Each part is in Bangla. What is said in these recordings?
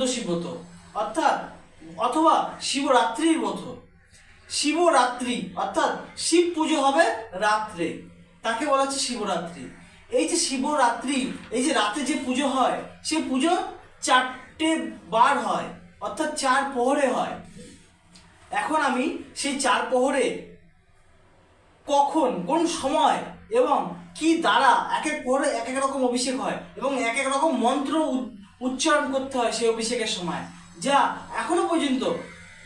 চতুর্দশী ব্রত। অর্থাৎ, অথবা শিবরাত্রির ব্রত। শিবরাত্রি, অর্থাৎ শিব পুজো হবে রাত্রে। তাকে বলা হচ্ছে শিবরাত্রি। এই যে শিবরাত্রি, এই যে রাতে যে পুজো হয়, সে পুজো চারটে বার হয়, অর্থাৎ চার প্রহরে হয়। এখন আমি সেই চার প্রহরে কখন, কোন সময় এবং কি দ্বারা এক এক প্রহরে এক এক রকম অভিষেক হয় এবং এক এক রকম মন্ত্র উচ্চারণ করতে হয় সেই অভিষেকের সময়। যা এখনও পর্যন্ত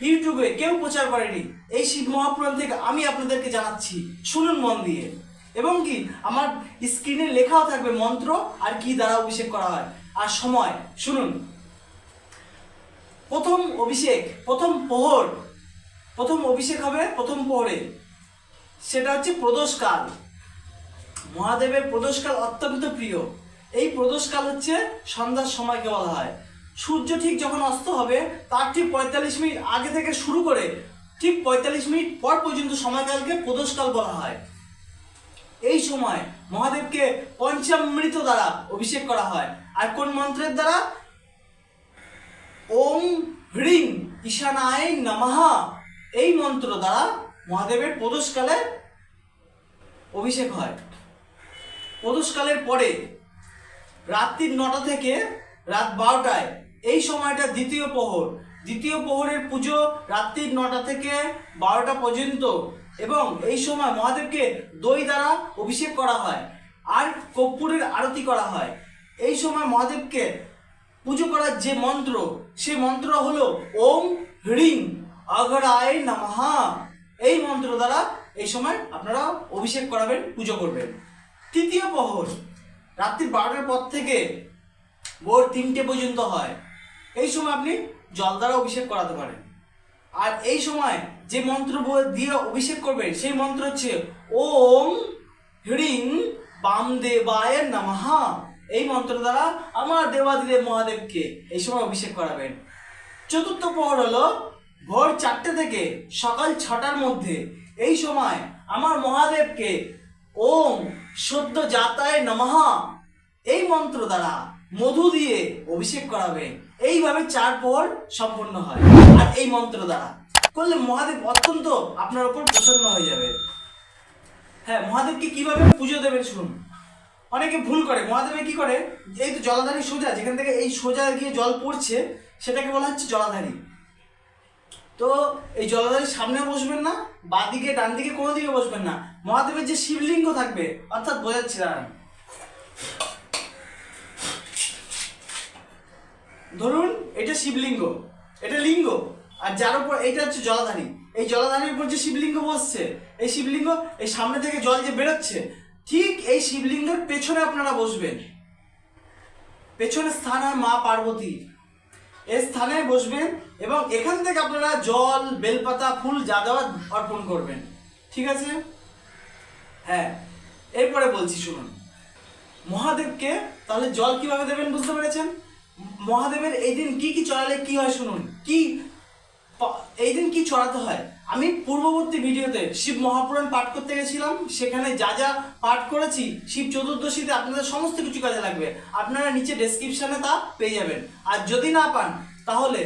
ইউটিউবে কেউ প্রচার করেনি। এই শিব মহাপুরাণ থেকে আমি আপনাদেরকে জানাচ্ছি, শুনুন মন দিয়ে। এবং কি, আমার স্ক্রিনে লেখাও থাকবে মন্ত্র আর কি দ্বারা অভিষেক করা হয়। আর সময়, শুনুন। প্রথম অভিষেক, প্রথম প্রহর প্রথম অভিষেক হবে প্রথম প্রহরে সেটা হচ্ছে প্রদোষকাল মহাদেবের প্রদোষকাল অত্যন্ত প্রিয়। এই প্রদোষকাল হচ্ছে সন্ধ্যার সময়কে বলা হয়। সূর্য ঠিক যখন অস্ত হবে, তার ঠিক পঁয়তাল্লিশ মিনিট আগে থেকে শুরু করে ঠিক পঁয়তাল্লিশ মিনিট পর পর্যন্ত সময়কালকে প্রদোষকাল বলা হয়। এই সময় মহাদেবকে পঞ্চামৃত দ্বারা অভিষেক করা হয়। আর কোন মন্ত্রের দ্বারা? ওম হ্রিং ঈশানায় নমঃ। এই মন্ত্র দ্বারা মহাদেবের প্রদোষকালে অভিষেক হয়। প্রদোষকালের পরে রাত্রির নটা থেকে রাত বারোটায়। এই সময়টা দ্বিতীয় প্রহর। দ্বিতীয় প্রহরের পুজো রাত্রির নটা থেকে বারোটা পর্যন্ত এবং এই সময় মহাদেবকে দই দ্বারা অভিষেক করা হয় আর কর্পূরের আরতি করা হয়। এই সময় মহাদেবকে পুজো করার যে মন্ত্র সেই মন্ত্র হলো ওম হ্রিং অঘরায় নমঃ। এই মন্ত্র দ্বারা এই সময় আপনারা অভিষেক করাবেন, পুজো করবেন। তৃতীয় প্রহর। রাত্রি বারোটার পর থেকে ভোর তিনটে পর্যন্ত হয়। এই সময় আপনি জল দ্বারা অভিষেক করাতে পারেন। আর এই সময় যে মন্ত্র দিয়ে অভিষেক করবেন, সেই মন্ত্র হচ্ছে ওম হ্রিং বামদেবায় নমঃ। এই মন্ত্র দ্বারা আমার দেবাদিদেব মহাদেবকে এই সময় অভিষেক করাবেন। চতুর্থ প্রহর হলো ভোর চারটে থেকে সকাল ছটার মধ্যে এই সময় আমার মহাদেবকে ওম সদ্য যাতায় নমঃ। এই মন্ত্র দ্বারা মধু দিয়ে অভিষেক করাবে। এইভাবে চার প্রহর সম্পন্ন হয়। আর এই মন্ত্র দ্বারা করলে মহাদেব অত্যন্ত আপনার উপর প্রসন্ন হয়ে যাবে। হ্যাঁ মহাদেবকে কীভাবে পুজো দেবেন শুনুন। অনেকে ভুল করে। মহাদেবে কি করে? এই তো জলাধারী সোজা, যেখান থেকে এই সোজা গিয়ে জল পড়ছে, সেটাকে বলা হচ্ছে জলাধারী। তো এই জলাধারীর সামনে বসবেন না, বাঁ দিকে, ডান দিকে কোনো দিকে বসবেন না। মহাদেবের যে শিবলিঙ্গ থাকবে, অর্থাৎ বোঝাচ্ছি ধরুন, এটা শিবলিঙ্গ, এটা লিঙ্গ, আর যার উপর এইটা হচ্ছে জলাধারী। এই জলাধারীর উপর যে শিবলিঙ্গ বসছে, এই শিবলিঙ্গ এই সামনে থেকে জল যে বেরোচ্ছে, ঠিক এই শিবলিঙ্গের পেছনে আপনারা বসবেন। পেছনে স্থান হয় মা পার্বতীর এই স্থানে বসবেন এবং এখান থেকে আপনারা জল, বেলপাতা, ফুল যা দেওয়া অর্পণ করবেন। ঠিক আছে? হ্যাঁ এরপরে বলছি, শুনুন। মহাদেবকে তাহলে জল কীভাবে দেবেন বুঝতে পেরেছেন? মহাদেবের এই দিন কি কি চড়ালে কি হয় শুনুন। কি এই দিন কি চড়াতে হয়? আমি পূর্ববর্তী ভিডিওতে শিব মহাপুরাণ পাঠ করতে গেছিলাম, সেখানে যা যা পাঠ করেছি, শিব চতুর্দশীতে আপনাদের সমস্ত কিছু কাজে লাগবে। আপনারা নিচে ডেসক্রিপশানে তা পেয়ে যাবেন। আর যদি না পান, তাহলে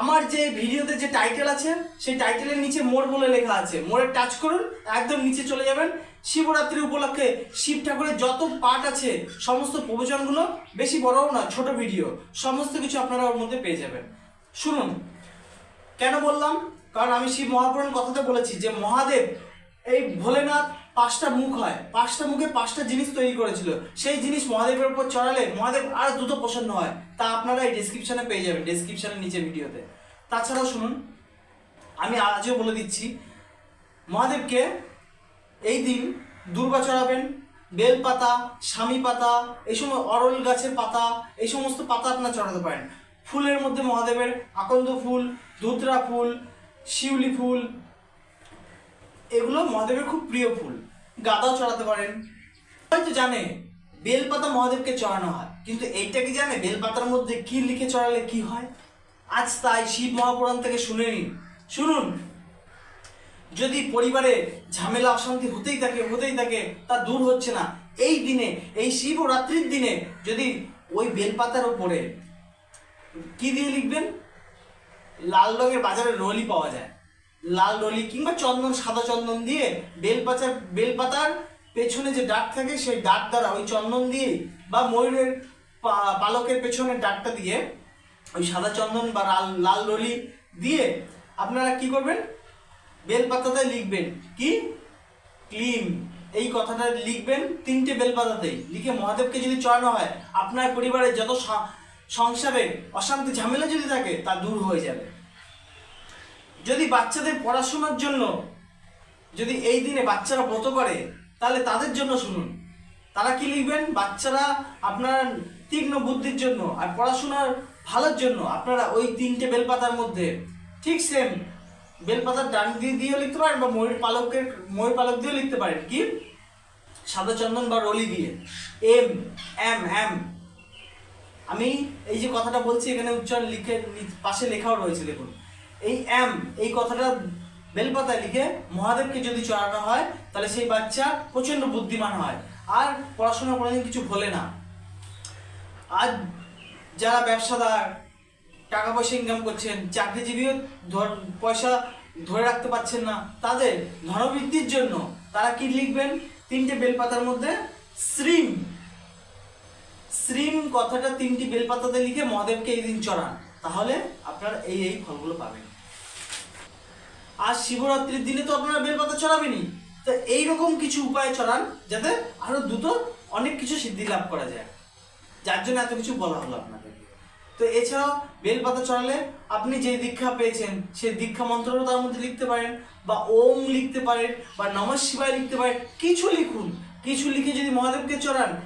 আমার যে ভিডিওতে যে টাইটেল আছে, সেই টাইটেলের নিচে মোড় বলে লেখা আছে। মোড়ে টাচ করুন, একদম নিচে চলে যাবেন। শিবরাত্রি উপলক্ষে শিব ঠাকুরের যত পাঠ আছে, সমস্ত প্রবচনগুলো বেশি বড়ও না ছোট ভিডিও, সমস্ত কিছু আপনারা ওর মধ্যে পেয়ে যাবেন। শুনুন, কেন বললাম? কারণ আমি শিব মহাপুরাণ কথাতে বলেছি যে মহাদেব এই ভোলেনাথ পাঁচটা মুখ হয়, পাঁচটা মুখে পাঁচটা জিনিস তৈরি করেছিল। সেই জিনিস মহাদেবের উপর চড়ালে মহাদেব আরও দ্রুত প্রসন্ন হয়। তা আপনারা এই ডেসক্রিপশনে পেয়ে যাবেন ডেসক্রিপশনের নিচে ভিডিওতে। তাছাড়াও শুনুন, আমি আজও বলে দিচ্ছি, মহাদেবকে এই দিন দুর্বা চড়াবেন, বেল পাতা, স্বামী পাতা, এই সময় অরল গাছের পাতা, এই সমস্ত পাতা আপনার চড়াতে পারেন। ফুলের মধ্যে মহাদেবের আকন্দ ফুল, ধুতরা ফুল, শিউলি ফুল, এগুলো মহাদেবের খুব প্রিয় ফুল। গাঁদাও চড়াতে পারেন। হয়তো জানে বেলপাতা মহাদেবকে চড়ানো হয়। কিন্তু এইটা কি জানে বেলপাতার মধ্যে কি লিখে চড়ালে কি হয়? আজ তাই শিব মহাপুরাণ থেকে শুনে নিন। শুনুন যদি পরিবারে ঝামেলা, অশান্তি হতেই থাকে হতেই থাকে, তা দূর হচ্ছে না। এই দিনে, এই শিবরাত্রির দিনে যদি ওই বেলপাতার উপরে কি দিয়ে লিখবেন? লাল রঙের বাজারে রলি পাওয়া যায়। লাল রলি কিংবা চন্দন, সাদা চন্দন দিয়ে বেলপাতার বেলপাতার পেছনে যে ডাক থাকে, সেই ডাক দ্বারা ওই চন্দন দিয়ে বা ময়ূরের পালকের পেছনে ডাকটা দিয়ে ওই সাদা চন্দন বা লাল লাল রলি দিয়ে আপনারা কি করবেন? বেলপাতাতে লিখবেন। কি? ক্লিম। এই কথাটা লিখবেন তিনটে বেলপাতাতে লিখে মহাদেবকে যদি চড়ানো হয়, আপনার পরিবারের যত সংসারে অশান্তি, ঝামেলা যদি থাকে, তা দূর হয়ে যাবে। যদি বাচ্চাদের পড়াশোনার জন্য, যদি এই দিনে বাচ্চারা ব্রত করে, তাহলে তাদের জন্য শুনুন। তারা কি লিখবেন? বাচ্চারা আপনার তীক্ষ্ণ বুদ্ধির জন্য আর পড়াশোনার ভালোর জন্য আপনারা ওই তিনটে বেলপাতার মধ্যে ঠিক সেম বেলপাতার ডান দিয়ে দিয়েও লিখতে পারেন বা ময়ূর পালকের, ময়ূর পালক দিয়েও লিখতে পারেন। কি? সাদা চন্দন বা রলি দিয়ে। এম এম এম। আমি এই যে কথাটা বলছি, এখানে উচ্চারণ লিখে পাশে লেখাও রয়েছে, দেখুন। এই এম, এই কথাটা বেলপাতায় লিখে মহাদেবকে যদি চড়ানো হয়, তাহলে সেই বাচ্চা প্রচণ্ড বুদ্ধিমান হয়। আর পড়াশোনা কোনোদিন কিছু ভোলে না। আর যারা ব্যবসাদার টাকা পয়সা ইনকাম করছেন, চাকরিজীবীও ধর- পয়সা ধরে রাখতে পারছেন না। তাদের ধনবৃদ্ধির জন্য তারা কি লিখবেন? তিনটে বেলপাতার মধ্যে শ্রীম। শ্রীম কথাটা তিনটি বেলপাতাতে লিখে মহাদেবকে এই দিন চড়ান। তাহলে আপনারা এই এই ফলগুলো পাবেন। আর শিবরাত্রির দিনে তো আপনারা বেলপাতা চড়াবেনই। তো এইরকম কিছু উপায় চড়ান যাতে আরও দ্রুত অনেক কিছু সিদ্ধি লাভ করা যায়। যার জন্য এত কিছু বলা হলো আপনাদেরকে তো এছাড়াও বেলপাতা চড়ালে আপনি যে দীক্ষা পেয়েছেন, সেই দীক্ষা মন্ত্রও তার মধ্যে লিখতে পারেন, বা ওম লিখতে পারেন, বা নম শিবায় লিখতে পারেন, কিছু লিখুন। কিছু লিখে যদি মহাদেবকে চড়ান,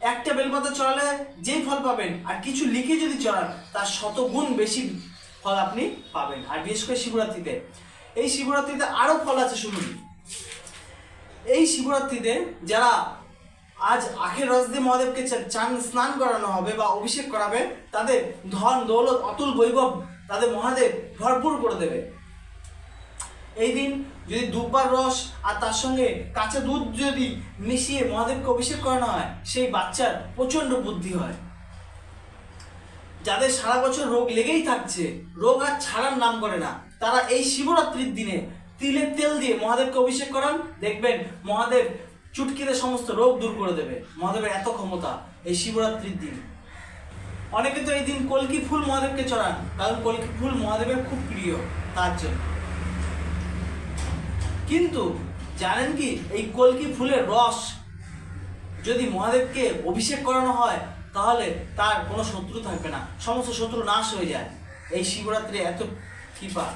একটা বেলপাতা চড়ালে যেই ফল পাবেন, আর কিছু লিখে যদি চড়ান, তার শতগুণ বেশি ফল আপনি পাবেন। আর বিশেষ করে শিবরাত্রিতে। এই শিবরাত্রিতে আরও ফল আছে শুনুন। এই শিবরাত্রিতে যারা আজ আখের রস দিয়ে মহাদেবকে চান স্নান করানো হবে বা অভিষেক করাবে, তাদের ধন, দৌলত, অতুল বৈভব তাদের মহাদেব ভরপুর করে দেবে। এই দিন যদি দুব্বার রস আর তার সঙ্গে কাঁচা দুধ যদি মিশিয়ে মহাদেবকে অভিষেক করানো হয়, সেই বাচ্চার প্রচণ্ড বুদ্ধি হয়। যাদের সারা বছর রোগ লেগেই থাকছে, রোগ আর ছাড়ার নাম করে না, তারা এই শিবরাত্রির দিনে তিলের তেল দিয়ে মহাদেবকে অভিষেক করান। দেখবেন মহাদেব চুটকিতে সমস্ত রোগ দূর করে দেবে। মহাদেবের এত ক্ষমতা এই শিবরাত্রির দিন। অনেকে তো এই দিন কলকি ফুল মহাদেবকে চড়ান, কারণ কলকি ফুল মহাদেবের খুব প্রিয়, তার জন্য। কিন্তু জানেন কি, এই কলকি ফুলের রস যদি মহাদেবকে অভিষেক করানো হয়, তাহলে তার কোনো শত্রু থাকবে না। সমস্ত শত্রু নাশ হয়ে যায়। এই শিবরাত্রি এত কৃপা।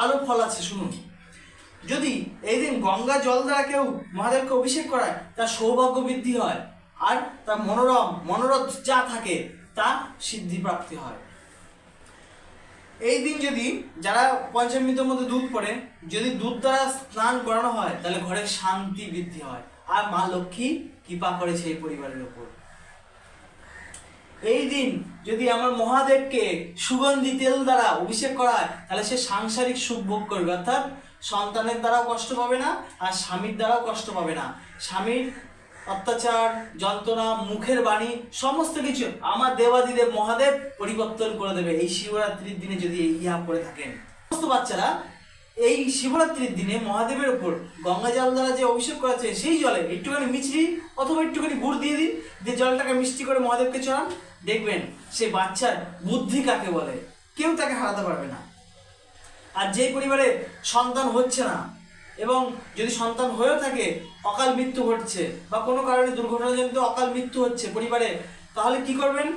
আরও ফল আছে শুনুন। যদি এই দিন গঙ্গা জল দ্বারা কেউ মহাদেবকে অভিষেক করায়, তার সৌভাগ্য বৃদ্ধি হয়। আর তার মনোরম, মনোরথ যা থাকে, তা সিদ্ধি প্রাপ্তি হয়। এই দিন যদি যারা পঞ্চামৃতের মধ্যে দুধ পড়ে, যদি দুধ দ্বারা স্নান করানো হয়, তাহলে ঘরে শান্তি বৃদ্ধি হয়। আর মা লক্ষ্মী কৃপা করে সেই পরিবারের উপর এই দিন যদি আমার মহাদেবকে সুগন্ধি তেল দ্বারা অভিষেক করা হয় তাহলে সে সাংসারিক সুখ ভোগ করবে। অর্থাৎ সন্তানের দ্বারাও কষ্ট পাবে না, আর স্বামীর দ্বারাও কষ্ট পাবে না। স্বামীর অত্যাচার, যন্ত্রণা, মুখের বাণী, সমস্ত কিছু আমার দেবাদিদেব মহাদেব পরিবর্তন করে দেবে এই শিবরাত্রির দিনে যদি ইহা করে থাকেন। সমস্ত বাচ্চারা এই শিবরাত্রির দিনে মহাদেবের উপর গঙ্গা জল দ্বারা যে অভিষেক করেছে সেই জলে একটুখানি মিছরি অথবা একটুখানি গুড় দিয়ে দিন যে জলটাকে মিষ্টি করে মহাদেবকে চড়ান। দেখবেন সে বাচ্চার বুদ্ধি কাকে বলে? কেউ তাকে হারাতে পারবে না। আর যেই পরিবারে সন্তান হচ্ছে না, এবং যদি সন্তান হয়েও থাকে, অকাল মৃত্যু ঘটছে, বা কোনো কারণে দুর্ঘটনাজনিত অকাল মৃত্যু হচ্ছে পরিবারে, তাহলে কি করবেন?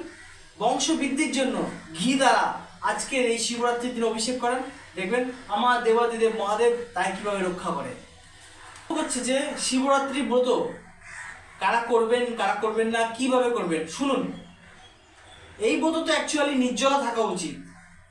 বংশ বৃদ্ধির জন্য ঘি দ্বারা আজকের এই শিবরাত্রির দিন অভিষেক করেন। দেখবেন, আমার দেবাদিদেব মহাদেব তাই কীভাবে রক্ষা করে। হচ্ছে যে শিবরাত্রি ব্রত কারা করবেন কারা করবেন না, কীভাবে করবেন? শুনুন, এই ব্রত তো অ্যাকচুয়ালি নির্জলা থাকা উচিত।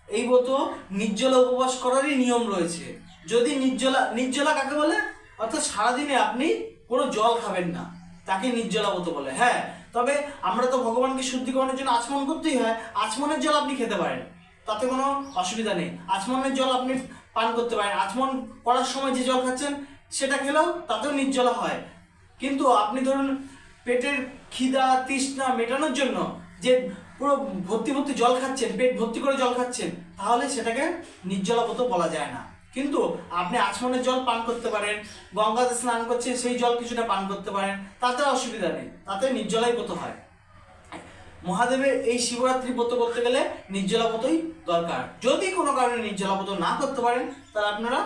এই ব্রত নির্জলা উপবাস করারই নিয়ম রয়েছে। যদি নির্জলা নির্জলা কাকে বলে? অর্থাৎ সারাদিনে আপনি কোনো জল খাবেন না। তাকে নির্জলা ব্রত বলে। হ্যাঁ তবে আমরা তো ভগবানকে শুদ্ধিকরণের জন্য আচমন করতেই হয়। আচমনের জল আপনি খেতে পারেন, তাতে কোনো অসুবিধা নেই। আচমনের জল আপনি পান করতে পারেন। আচমন করার সময় যে জল খাচ্ছেন, সেটা খেলেও তাতেও নির্জলা হয়। কিন্তু আপনি ধরুন পেটের খিদা, তৃষ্ণা মেটানোর জন্য যে পুরো ভর্তি ভর্তি জল খাচ্ছেন, পেট ভর্তি করে জল খাচ্ছেন, তাহলে সেটাকে নির্জলাপত বলা যায় না। কিন্তু আপনি আচমনের জল পান করতে পারেন, গঙ্গাতে স্নান করছেন, সেই জল কিছুটা পান করতে পারেন, তাতে অসুবিধা নেই, তাতে নির্জলাই পত হয়। মহাদেবের এই শিবরাত্রি ব্রত করতে গেলে নির্জলাপতই দরকার। যদি কোনো কারণে নির্জলাপত না করতে পারেন, তাহলে আপনারা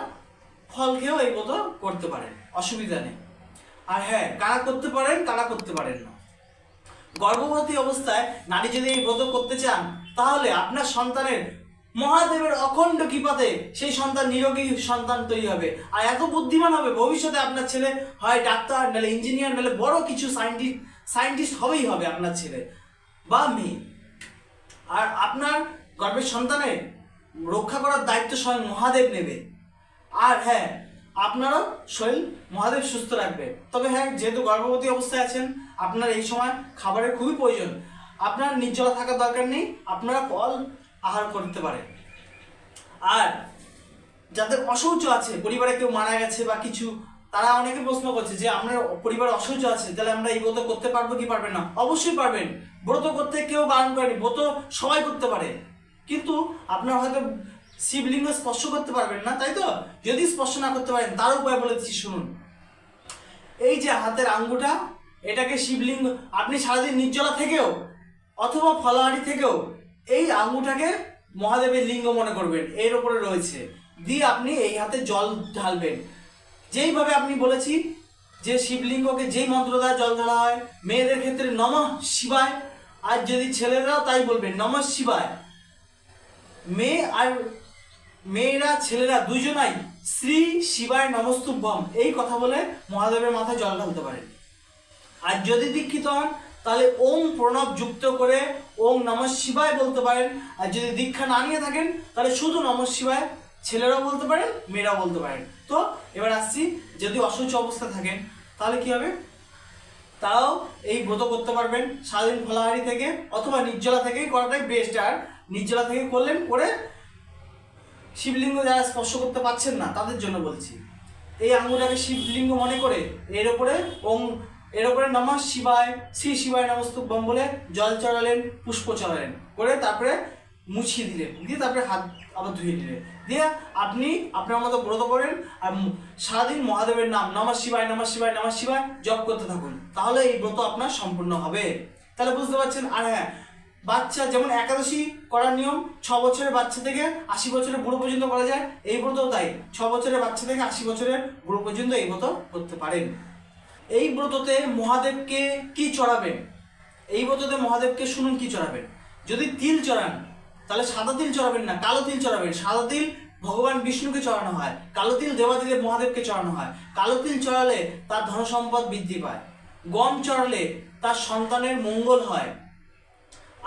ফল খেয়েও এই ব্রত করতে পারেন, অসুবিধা নেই। আর হ্যাঁ কারা করতে পারেন, কারা করতে পারেন না। গর্ভবতী অবস্থায় নারী যদি এই ব্রত করতে চান, তাহলে আপনার সন্তানের মহাদেবের অখণ্ড কৃপাতে সেই সন্তান নিরোগী সন্তান তৈরি হবে। আর এত বুদ্ধিমান হবে, ভবিষ্যতে আপনার ছেলে হয় ডাক্তার, নাহলে ইঞ্জিনিয়ার, নাহলে বড় কিছু সায়েন্টিস্ট সায়েন্টিস্ট হবেই হবে আপনার ছেলে বা মেয়ে। আর আপনার গর্ভের সন্তানের রক্ষা করার দায়িত্ব স্বয়ং মহাদেব নেবে। আর হ্যাঁ আপনারও শরীর মহাদেব সুস্থ রাখবে। তবে হ্যাঁ যেহেতু গর্ভবতী অবস্থায় আছেন আপনার এই সময় খাবারের খুবই প্রয়োজন। আপনার নির্জলা থাকার দরকার নেই, আপনারা ফল আহার করতে পারেন। আর যাদের অশৌচ আছে, পরিবারে কেউ মারা গেছে বা কিছু, তারা অনেকে প্রশ্ন করছে যে আমরা পরিবারে অশৌচ আছে, তাহলে আমরা এই ব্রত করতে পারব কি পারবেন না? অবশ্যই পারবেন। ব্রত করতে কেউ বারণ করেনি, ব্রত সবাই করতে পারে। কিন্তু আপনার হয়তো শিবলিঙ্গ স্পর্শ করতে পারবেন না, তাই তো? যদি স্পর্শ না করতে পারেন, তার উপায় বলেছি শুনুন। এই যে হাতের আঙ্গুটা এটাকে শিবলিঙ্গ, আপনি সারাদিন নির্জলা থেকেও অথবা ফলাহারি থেকেও এই আঙ্গুটাকে মহাদেবের লিঙ্গ মনে করবেন, এর ওপরে রয়েছে। দিয়ে আপনি এই হাতে জল ঢালবেন। যেইভাবে আপনি বলেছি যে শিবলিঙ্গকে যেই মন্ত্র দ্বারা জল ঢালা হয়, মেয়েদের ক্ষেত্রে নমঃ শিবায়, আর যদি ছেলেরাও তাই বলবেন নমঃ শিবায়। মেয়ে আর মেয়েরা, ছেলেরা দুজনাই শ্রী শিবায় নমস্তুভ্যম, এই কথা বলে মহাদেবের মাথায় জল ঢালতে পারেন। আর যদি দীক্ষিত হন, তাহলে ওম প্রণব যুক্ত করে ওম নম শিবায় বলতে পারেন। আর যদি দীক্ষা না নিয়ে থাকেন, তাহলে শুধু নম শিবায় ছেলেরাও বলতে পারেন, মেয়েরাও বলতে পারেন। তো এবার আসছি, যদি অসুস্থ অবস্থা থাকেন, তাহলে কি হবে? তাও এই ব্রত করতে পারবেন। স্বাধীন ফলাহারি থেকে অথবা নির্জলা থেকেই করাটাই বেস্ট আর নির্জলা থেকে করলেন করে শিবলিঙ্গ যারা স্পর্শ করতে পারছেন না, তাদের জন্য বলছি। এই আঙুলটাকে শিবলিঙ্গ মনে করে, এর ওপরে ওম এর ওপরে নমঃ শিবায়, শ্রী শিবায় নমস্তুভ্যম বলে জল চড়ালেন, পুষ্প চড়ালেন। করে তারপরে মুছিয়ে দিলেন দিয়ে তারপরে হাত আবার ধুয়ে দিলেন দিয়ে আপনি আপনার মতো ব্রত করেন আর সারাদিন মহাদেবের নাম নমঃ শিবায় নমঃ শিবায় নমঃ শিবায় জপ করতে থাকুন। তাহলে এই ব্রত আপনার সম্পূর্ণ হবে। তাহলে বুঝতে পারছেন? আর হ্যাঁ বাচ্চা যেমন একাদশী করার নিয়ম, ছ বছরের বাচ্চা থেকে আশি বছরের বুড়ো পর্যন্ত করা যায়, এই ব্রতও তাই। ছ বছরের বাচ্চা থেকে আশি বছরের বুড়ো পর্যন্ত এই ব্রত করতে পারেন। এই ব্রততে মহাদেবকে কি চড়াবেন? এই ব্রততে মহাদেবকে শুনুন কি চড়াবেন? যদি তিল চড়ান, তাহলে সাদা তিল চড়াবেন না, কালো তিল চড়াবেন। সাদা তিল ভগবান বিষ্ণুকে চড়ানো হয়, কালো তিল দেবাদিদেব মহাদেবকে চড়ানো হয়। কালো তিল চড়ালে তার ধন সম্পদ বৃদ্ধি পায়। গম চড়ালে তার সন্তানের মঙ্গল হয়।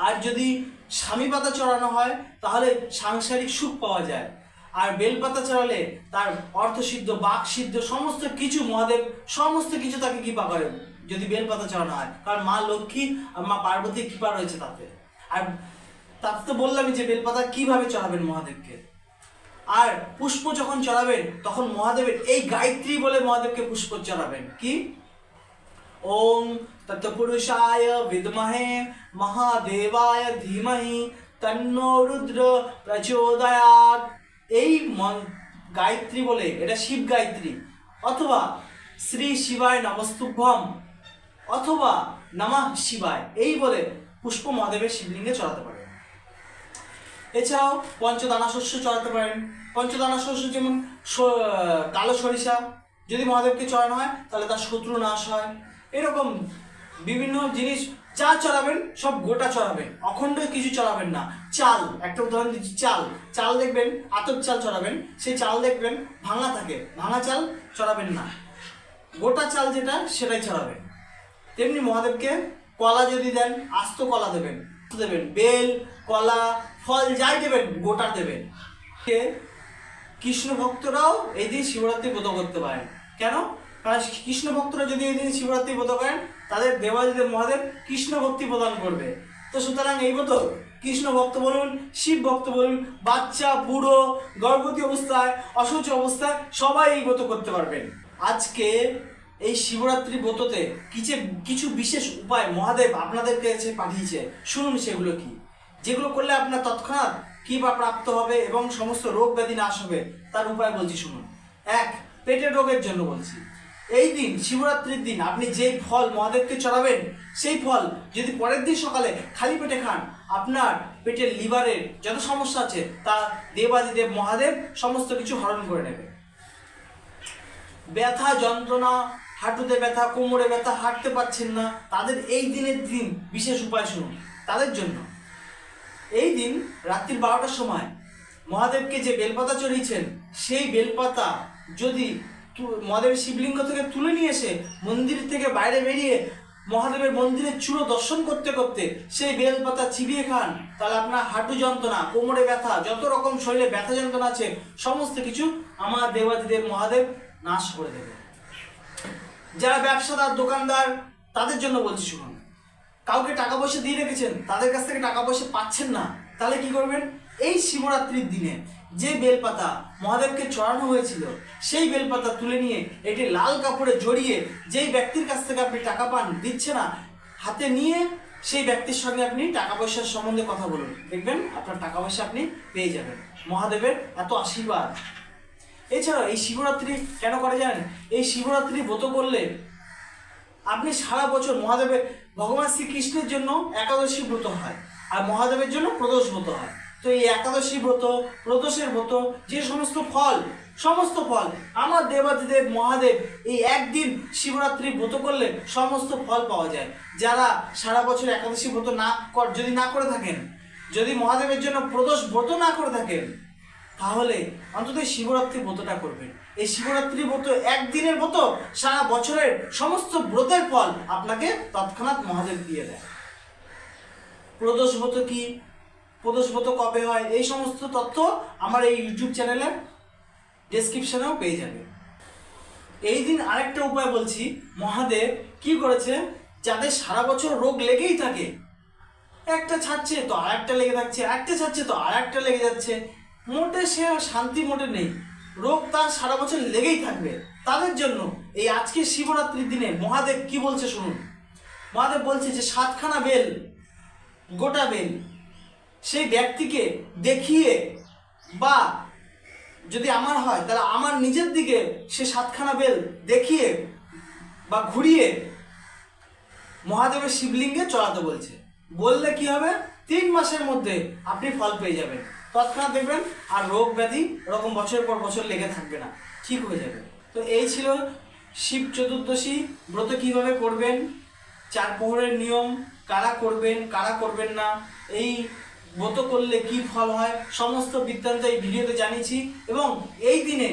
আর যদি স্বামী পাতা চড়ানো হয়, তাহলে সাংসারিক সুখ পাওয়া যায়। আর বেলপাতা চড়ালে তার অর্থসিদ্ধ বাক সিদ্ধ, সমস্ত কিছু মহাদেব, সমস্ত কিছু তাকে কৃপা করে যদি বেলপাতা চড়ানো হয়। কারণ মা লক্ষ্মী আর মা পার্বতীর কৃপা রয়েছে তাতে। আর তাতে তো বললামই যে বেলপাতা কীভাবে চড়াবেন মহাদেবকে? আর পুষ্প যখন চড়াবেন, তখন মহাদেবের এই গায়ত্রী বলে মহাদেবকে পুষ্প চড়াবেন। কি? ওম তৎপুরুষায় বিদ্মহে, মহাদেবায় ধীমহি, তন্নো রুদ্র প্রচোদয়াৎ। এই গায়ত্রী বলে, এটা শিব গায়ত্রী। অথবা শ্রী শিবায় নমস্তুভ্যম, অথবা নমঃ শিবায়, এই বলে পুষ্প মহাদেবের শিবলিঙ্গে চড়াতে পারে। এছাড়াও পঞ্চদানা শস্য চড়াতে পারেন। পঞ্চদানা শস্য যেমন কালো সরিষা, যদি মহাদেবকে চড়ানো হয়, তাহলে তার শত্রু নাশ হয়। এরকম বিভিন্ন জিনিস যা চড়াবেন, সব গোটা চড়াবেন। অখণ্ড কিছু চড়াবেন না। চাল, একটা উদাহরণ দিচ্ছি, চাল। চাল দেখবেন, আতপ চাল চড়াবেন, সেই চাল দেখবেন ভাঙা থাকে। ভাঙা চাল চড়াবেন না। গোটা চাল যেটা, সেটাই চড়াবেন। তেমনি মহাদেবকে কলা যদি দেন, আস্ত কলা দেবেন। দেবেন, বেল, কলা, ফল যাই দেবেন, গোটা দেবেন। কৃষ্ণ ভক্তরাও এই দিন শিবরাত্রি ব্রত করতে পারেন। কেন? কৃষ্ণ ভক্তরা যদি এই দিন শিবরাত্রি ব্রত করেন, তাদের দেবাদিদেব মহাদেব কৃষ্ণ ভক্তি প্রদান করবে। তো সুতরাং এই ব্রত কৃষ্ণ ভক্ত বলুন, শিব ভক্ত বলুন, বাচ্চা, বুড়ো, গর্ভবতী অবস্থায় অসুচ অবস্থায় সবাই এই ব্রত করতে পারবেন। আজকে এই শিবরাত্রি ব্রততে কিছু কিছু বিশেষ উপায় মহাদেব আপনাদের কাছে পাঠিয়েছে। শুনুন সেগুলো কি। যেগুলো করলে আপনার তৎক্ষণাৎ কি বা প্রাপ্ত হবে এবং সমস্ত রোগ ব্যাধি নাশ হবে, তার উপায় বলছি শুনুন। এক, পেটের রোগের জন্য বলছি। এই দিন, শিবরাত্রির দিন আপনি যেই ফল মহাদেবকে চড়াবেন, সেই ফল যদি পরের দিন সকালে খালি পেটে খান, আপনার পেটের লিভারের যত সমস্যা আছে, তা দেবাদিদেব মহাদেব সমস্ত কিছু হরণ করে নেবে। ব্যথা, যন্ত্রণা, হাঁটুতে ব্যথা, কোমরে ব্যথা, হাঁটতে পারছেন না, তাদের এই দিনের দিন বিশেষ উপায় শুনুন, তাদের জন্য। এই দিন রাত্রির বারোটার সময় মহাদেবকে যে বেলপাতা চড়িয়েছেন, সেই বেলপাতা যদি মহাদেবের শিবলিঙ্গ থেকে তুলে নিয়ে এসে মন্দির থেকে বাইরে বেরিয়ে মহাদেবের মন্দিরের চূড়ো দর্শন করতে করতে সেই বেলপাতা চিবিয়ে খান। তাহলে আপনার হাঁটু যন্ত্রণা, কোমরে ব্যথা, যত রকম শরীরে ব্যথা যন্ত্রণা আছে, সমস্ত কিছু আমার দেবাদিদেব মহাদেব নাশ করে দেবে যারা ব্যবসাদার, দোকানদার, তাদের জন্য বলছি শুনুন। কাউকে টাকা পয়সা দিয়ে রেখেছেন, তাদের কাছ থেকে টাকা পয়সা পাচ্ছেন না, তাহলে কি করবেন? এই শিবরাত্রির দিনে যে বেলপাতা মহাদেবকে চড়ানো হয়েছিল, সেই বেলপাতা তুলে নিয়ে এটি লাল কাপড়ে জড়িয়ে যেই ব্যক্তির কাছ থেকে আপনি টাকা পান দিচ্ছে না, হাতে নিয়ে সেই ব্যক্তির সঙ্গে আপনি টাকা পয়সার সম্বন্ধে কথা বলুন। দেখবেন আপনার টাকা পয়সা আপনি পেয়ে যাবেন। মহাদেবের এত আশীর্বাদ। এছাড়াও এই শিবরাত্রি কেন করে জানেন? এই শিবরাত্রি ব্রত করলে আপনি সারা বছর মহাদেবের, ভগবান শ্রীকৃষ্ণের জন্য একাদশী ব্রত হয়, আর মহাদেবের জন্য প্রদোষ ব্রত হয়। তো এই একাদশী ব্রত প্রদোষের ব্রত, যে সমস্ত ফল সমস্ত ফল, আমার দেবাদিদেব, মহাদেব এই একদিন শিবরাত্রি ব্রত করলে সমস্ত ফল পাওয়া যায়। যারা সারা বছর একাদশী ব্রত না কর, যদি না করে থাকেন, যদি মহাদেবের জন্য প্রদোষ ব্রত না করে থাকেন, তাহলে অন্তত শিবরাত্রি ব্রতটা করবেন। এই শিবরাত্রি ব্রত একদিনের ব্রত, সারা বছরের সমস্ত ব্রতের ফল আপনাকে তৎক্ষণাৎ মহাদেব দিয়ে দেয়। প্রদোষ ব্রত কি? প্রদোষ কবে হয়, এই সমস্ত তথ্য আমার এই ইউটিউব চ্যানেলে ডেসক্রিপশনেও পেয়ে যাবে। এই দিন আরেকটা উপায় বলছি, মহাদেব কি করেছে, যাদের সারা বছর রোগ লেগেই থাকে, একটা ছাড়ছে তো আর একটা লেগে থাকছে, একটা ছাড়ছে তো আর একটা লেগে যাচ্ছে, মোটে সে শান্তি মোটে নেই, রোগ তার সারা বছর লেগেই থাকবে, তাদের জন্য এই আজকে শিবরাত্রির দিনে মহাদেব কি বলছে শুনুন, মহাদেব বলছে যে সাতখানা বেল, গোটা বেল সেই ব্যক্তিকে দেখিয়ে বা যদি আমার হয়, তাহলে আমার নিজের দিকে সে সাতখানা বেল দেখিয়ে বা ঘুরিয়ে মহাদেবের শিবলিঙ্গে চড়াতে বলছে। বললে কি হবে? তিন মাসের মধ্যে আপনি ফল পেয়ে যাবেন। তৎক্ষণাৎ দেখবেন আর রোগ ব্যাধি ওরকম বছরের পর বছর লেগে থাকবে না, ঠিক হয়ে যাবে। তো এই ছিল শিব চতুর্দশী। ব্রত কীভাবে করবেন? চার প্রহরের নিয়ম, কারা করবেন কারা করবেন না? এই ব্রত করলে কি ফল হয়? সমস্ত বৃত্তান্ত এই ভিডিওতে জানিয়েছি। এবং এই দিনে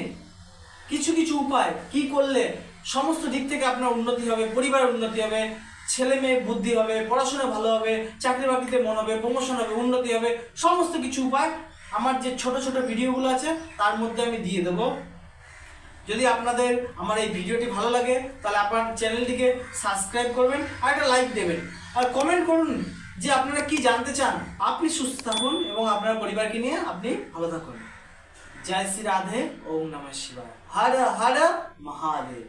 কিছু কিছু উপায় কি করলে সমস্ত দিক থেকে আপনার উন্নতি হবে পরিবার উন্নতি হবে, ছেলে মেয়ে বুদ্ধি হবে, পড়াশোনা ভালো হবে, চাকরি বাকরিতে মন হবে প্রমোশন হবে, উন্নতি হবে, সমস্ত কিছু উপায় আমার যে ছোট ছোট ভিডিওগুলো আছে, তার মধ্যে আমি দিয়ে দেবো। যদি আপনাদের আমার এই ভিডিওটি ভালো লাগে, তাহলে আপনার চ্যানেলটিকে সাবস্ক্রাইব করবেন আর একটা লাইক দেবেন। আর কমেন্ট করুন যে আপনারা কি জানতে চান, আপনি সুস্থ থাকুন এবং আপনার পরিবারকে নিয়ে আপনি ভালো থাকুন জয় শ্রী রাধে, ওম নমঃ শিবায়। হর হর মহাদেব।